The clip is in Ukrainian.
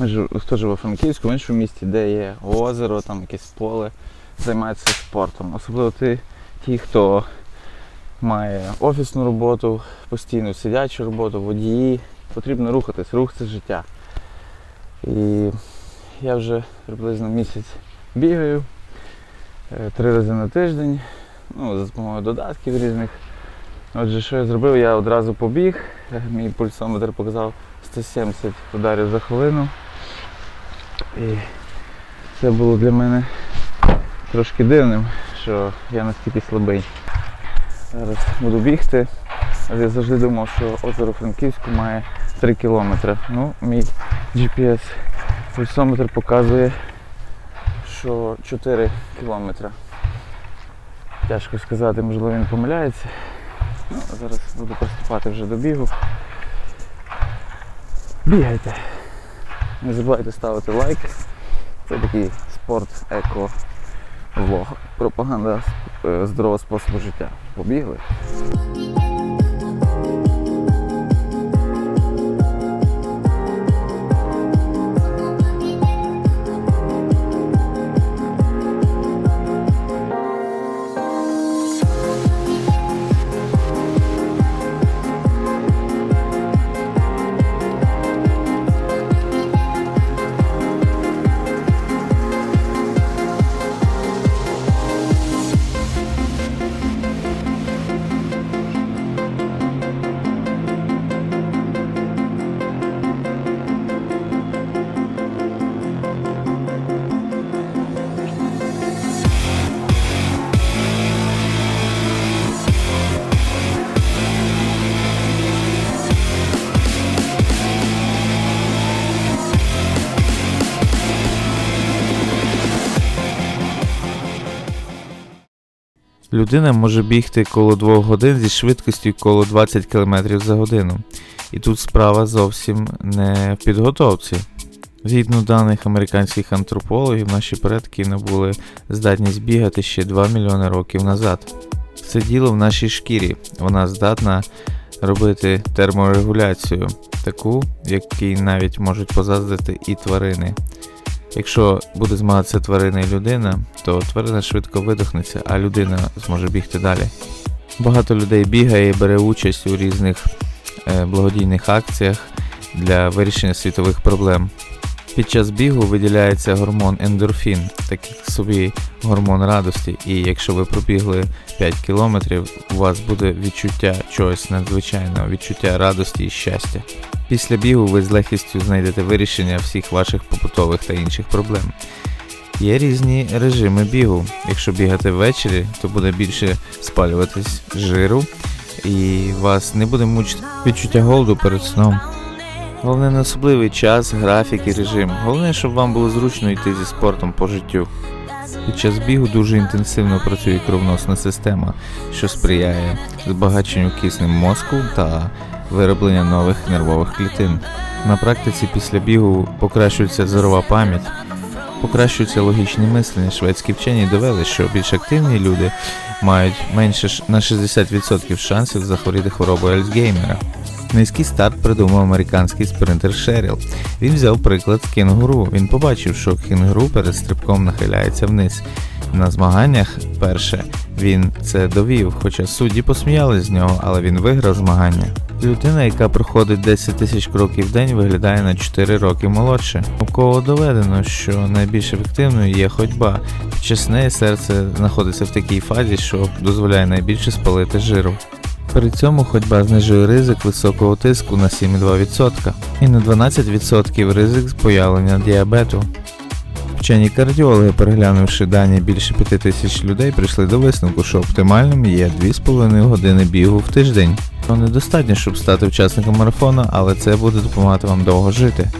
Ми хто живе у Франківську, в іншому місті, де є озеро, там якесь поле, займається спортом. Особливо ти, ті, хто має офісну роботу, постійну сидячу роботу, водії. Потрібно рухатись, рух це життя. І я вже приблизно місяць бігаю е, три рази на тиждень, ну, за допомогою додатків різних. Отже, що я зробив? Я одразу побіг, мій пульсометр показав 170 ударів за хвилину. І це було для мене трошки дивним, що я настільки слабий. Зараз буду бігти. Я завжди думав, що озеро Франківську має 3 кілометри. Ну, мій GPS пульсометр показує, що 4 кілометри. Тяжко сказати, можливо він помиляється. Ну, зараз буду приступати вже до бігу. Бігайте. Не забувайте ставити лайк. Це такий спорт еко влог. Пропаганда е, здорового способу життя. Побігли. Людина може бігти коло 2 годин зі швидкістю коло 20 км за годину. І тут справа зовсім не в підготовці. Згідно даних американських антропологів, наші предки набули здатність бігати ще 2 мільйони років назад. Це діло в нашій шкірі. Вона здатна робити терморегуляцію, таку, якій навіть можуть позаздити і тварини. Якщо буде змагатися тварина і людина, то тварина швидко видохнеться, а людина зможе бігти далі. Багато людей бігає бере участь у різних е, благодійних акціях для вирішення світових проблем. Під час бігу виділяється гормон ендорфін, такий собі гормон радості, і якщо ви пробігли 5 кілометрів, у вас буде відчуття чогось надзвичайного, відчуття радості і щастя. Після бігу ви з легкістю знайдете вирішення всіх ваших побутових та інших проблем. Є різні режими бігу. Якщо бігати ввечері, то буде більше спалюватись жиру і вас не буде мучити відчуття голоду перед сном. Головне не особливий час, графік і режим. Головне, щоб вам було зручно йти зі спортом по життю. Під час бігу дуже інтенсивно працює кровносна система, що сприяє збагаченню киснем мозку та вироблення нових нервових клітин. На практиці після бігу покращується зорова пам'ять, покращується логічне мислення. Шведські вчені довели, що більш активні люди мають менше на 60% шансів захворіти хворобою Альцгеймера. Низький старт придумав американський спринтер Шеріл. Він взяв приклад з кенгуру. Він побачив, що кенгуру перед стрибком нахиляється вниз. На змаганнях перше він це довів, хоча судді посміялись з нього, але він виграв змагання. Людина, яка проходить 10 тисяч кроків в день, виглядає на 4 роки молодше. У кого доведено, що найбільш ефективною є ходьба. Під час серце знаходиться в такій фазі, що дозволяє найбільше спалити жиру. При цьому ходьба знижує ризик високого тиску на 7,2% і на 12% ризик появлення діабету. Вчені кардіологи, переглянувши дані більше 5 тисяч людей, прийшли до висновку, що оптимальним є 2,5 години бігу в тиждень. Недостатньо, щоб стати учасником марафону, але це буде допомагати вам довго жити.